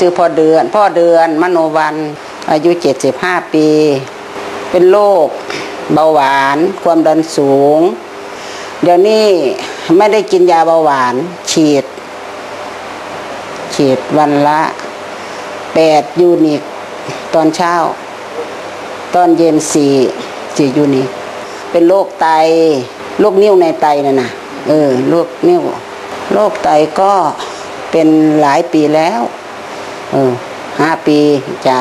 ชื่อพ่อเดือน พ่อเดือนมโนวันอายุ 75 ปี เป็นโรคเบาหวาน ความดันสูง เดี๋ยวนี้ไม่ได้กินยาเบาหวาน ฉีด ฉีดวันละแปดยูนิตตอนเช้า ตอนเย็นสี่สี่ยูนิตเป็นโรคไตโรคนิ้วในไตน่ะนะเออโรคนิ้วโรคไตก็เป็นหลายปีแล้ว ออห้าปีจ้า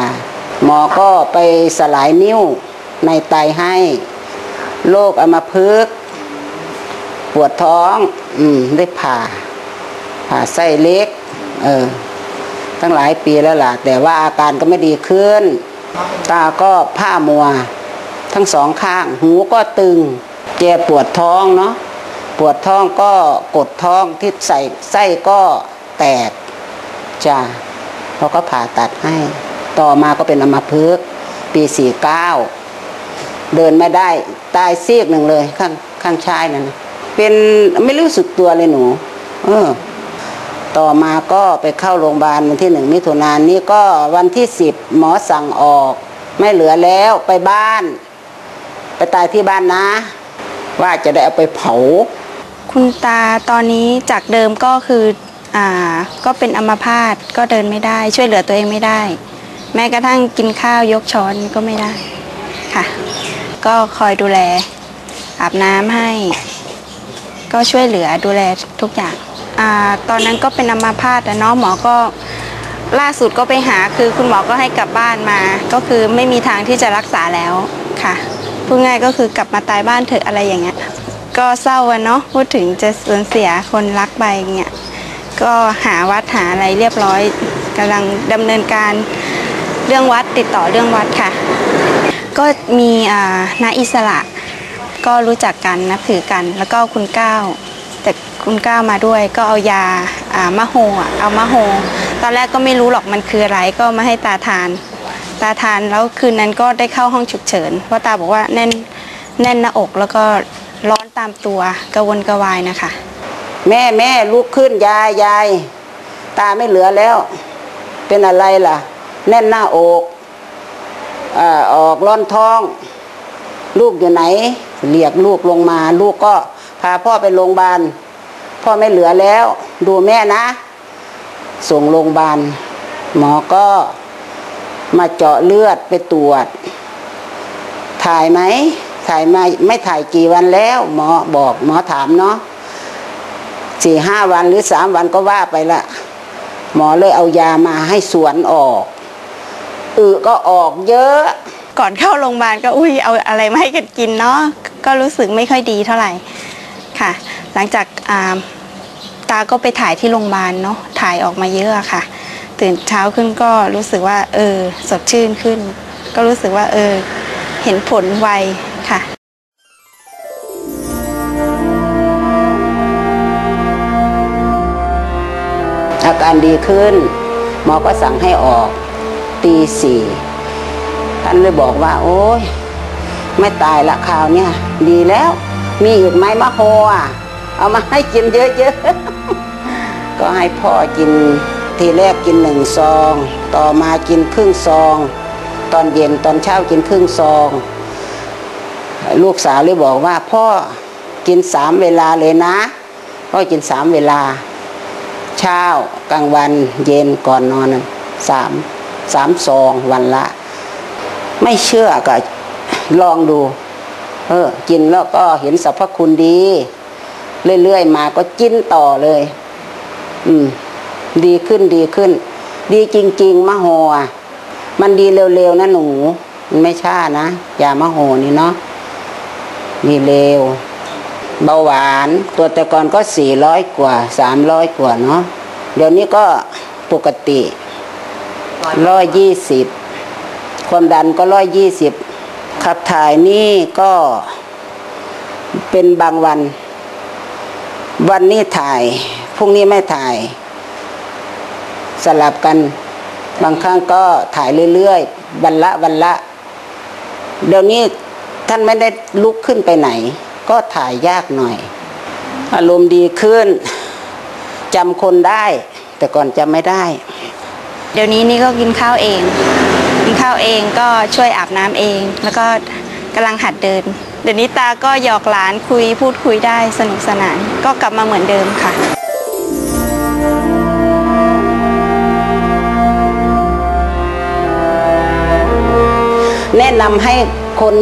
หมอก็ไปสลายนิ้วในไตให้โรคอัมพฤกปวดท้อง อืม ได้ผ่า ผ่าไส้เล็ก เออ ตั้งหลายปีแล้วล่ะ แต่ว่าอาการก็ไม่ดีขึ้น ตาก็ผ้ามัว ทั้งสองข้าง หูก็ตึงแกปวดท้องเนาะ ปวดท้องก็กดท้องที่ใส่ไส้ก็แตกจ้า เขาก็ผ่าตัดให้ ต่อมาก็เป็นอัมพฤกษ์ปีสี่เก้าเดินไม่ได้ตายซีกหนึ่งเลยข้างข้างชายนั่นเป็นไม่รู้สึกตัวเลยหนู เออ ต่อมาก็ไปเข้าโรงพยาบาลวันที่หนึ่งมิถุนายนนี้ก็วันที่สิบหมอสั่งออก ไม่เหลือแล้วไปบ้าน ไปตายที่บ้านนะ ว่าจะได้เอาไปเผา คุณตาตอนนี้จากเดิมก็คือ อ่าก็เป็นอัมพาตก็เดินไม่ได้ ช่วยเหลือตัวเองไม่ได้ แม้กระทั่งกินข้าวยกช้อนก็ไม่ได้ค่ะ ก็คอยดูแล อาบน้ำให้ ก็ช่วยเหลือดูแลทุกอย่างอ่าตอนนั้นก็เป็นอัมพาตแต่เนาะหมอก็ล่าสุดก็ไปหาคือคุณหมอก็ให้กลับบ้านมา ก็คือไม่มีทางที่จะรักษาแล้วค่ะพูดง่ายก็คือกลับมาตายบ้านเถอะอะไรอย่างเงี้ยก็เศร้าอะเนาะพูดถึงจะสูญเสียคนรักไปอย่างเงี้ย ก็หาวัดหาอะไรเรียบร้อยกำลังดำเนินการเรื่องวัดติดต่อเรื่องวัดค่ะ ก็มีอ่านาอิสระ ก็รู้จักกันนับถือกัน แล้วก็คุณก้าวแต่คุณก้าวมาด้วยก็เอายาอ่ามะโฮเอามะโฮตอนแรกก็ไม่รู้หรอกมันคืออะไรก็มาให้ตาทาน ตาทานแล้วคืนนั้นก็ได้เข้าห้องฉุกเฉินเพราะตาบอกว่าแน่นแน่นหน้าอกแล้วก็ร้อนตามตัวกระวนกระวายนะคะ แม่แม่ลุกขึ้นยายยายตาไม่เหลือแล้ว เป็นอะไรล่ะ แน่นหน้าอกอ่ออกร้อนท้อง ลูกอยู่ไหน เรียกลูกลงมา ลูกก็พาพ่อไปโรงพยาบาลพ่อไม่เหลือแล้ว ดูแม่นะ ส่งโรงพยาบาลหมอก็มาเจาะเลือดไปตรวจ ถ่ายไหมถ่ายมาไม่ถ่ายกี่วันแล้ว หมอบอกหมอถามเนาะ สี่ห้าวันหรือสามวันก็ว่าไปละ หมอเลยเอายามาให้สวนออกอึก็ออกเยอะ ก่อนเข้าโรงพยาบาลก็อุ้ยเอาอะไรมาให้กันกินเนาะก็รู้สึกไม่ค่อยดีเท่าไหร่ค่ะ หลังจากอาตาก็ไปถ่ายที่โรงพยาบาลเนาะถ่ายออกมาเยอะค่ะ ตื่นเช้าขึ้นก็รู้สึกว่า เออ สดชื่นขึ้น ก็รู้สึกว่า เออ เห็นผลไวค่ะ อาการดีขึ้น หมอก็สั่งให้ออกตีสี่ท่านเลยบอกว่า โอ้ยไม่ตายละคราวเนี่ยดีแล้ว มีอีกไหมมะโฮอะเอามาให้กินเยอะๆ ก็ให้พ่อกินทีแรกกินหนึ่งซอง ต่อมากินครึ่งซอง ตอนเย็นตอนเช้ากินครึ่งซอง ลูกสาวเลยบอกว่าพ่อกินสามเวลาเลยนะ พ่อกินสามเวลา เช้ากลางวันเย็นก่อนนอนสามสามซองวันละ ไม่เชื่อก็ลองดู เออ กินแล้วก็เห็นสรรพคุณดี เรื่อยๆมาก็กินต่อเลย อืม ดีขึ้นดีขึ้น ดีจริง ๆมะโหมันดีเร็วๆนะหนู มันไม่ช้านะยามะโหนี่เนาะดีเร็ว เบาหวานตัวแต่ก่อนก็สี่ร้อยกว่าสามร้อยกว่าเนาะเดี๋ยวนี้ก็ปกติร้อยยี่สิบความดันก็ร้อยยี่สิบขับถ่ายนี่ก็เป็นบางวัน วันนี้ถ่ายพรุ่งนี้ไม่ถ่าย สลับกัน บางครั้งก็ถ่ายเรื่อยๆวันละวันละ เดี๋ยวนี้ท่านไม่ได้ลุกขึ้นไปไหน ก็ถ่ายยากหน่อย อารมณ์ดีขึ้นจำคนได้ แต่ก่อนจำไม่ได้ เดี๋ยวนี้นี่ก็กินข้าวเอง กินข้าวเองก็ช่วยอาบน้ำเอง แล้วก็กำลังหัดเดิน เดี๋ยวนี้ตาก็หยอกหลานคุยพูดคุยได้สนุกสนาน ก็กลับมาเหมือนเดิมค่ะแนะนำให้คน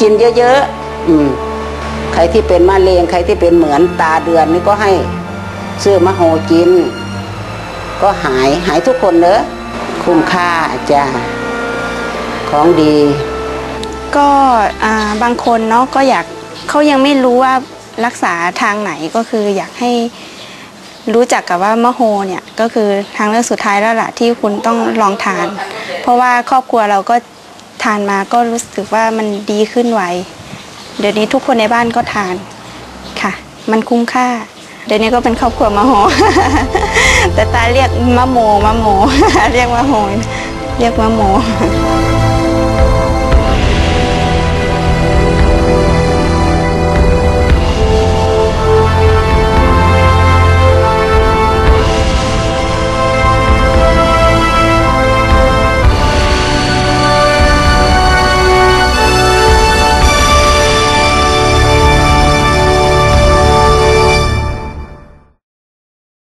กินเยอะๆอืม ใครที่เป็นมะเร็งใครที่เป็นเหมือนตาเดือนนี่ก็ให้ซื้อมะโหกิน ก็หายหายทุกคนเนอะคุ้มค่าจ้าของดี ก็บางคนเนาะก็อยากเขายังไม่รู้ว่ารักษาทางไหนก็คืออยากให้รู้จักกับว่ามะโฮเนี่ยก็คือทางเลือกสุดท้ายแล้วล่ะที่คุณต้องลองทาน เพราะว่าครอบครัวเราก็ทานมาก็รู้สึกว่ามันดีขึ้นไว เดี๋ยวนี้ทุกคนในบ้านก็ทานค่ะ มันคุ้มค่า เดี๋ยวนี้ก็เป็นครอบครัวมะโหแต่ตาเรียกมะโมมะโม เรียกมะโหเรียกมะโม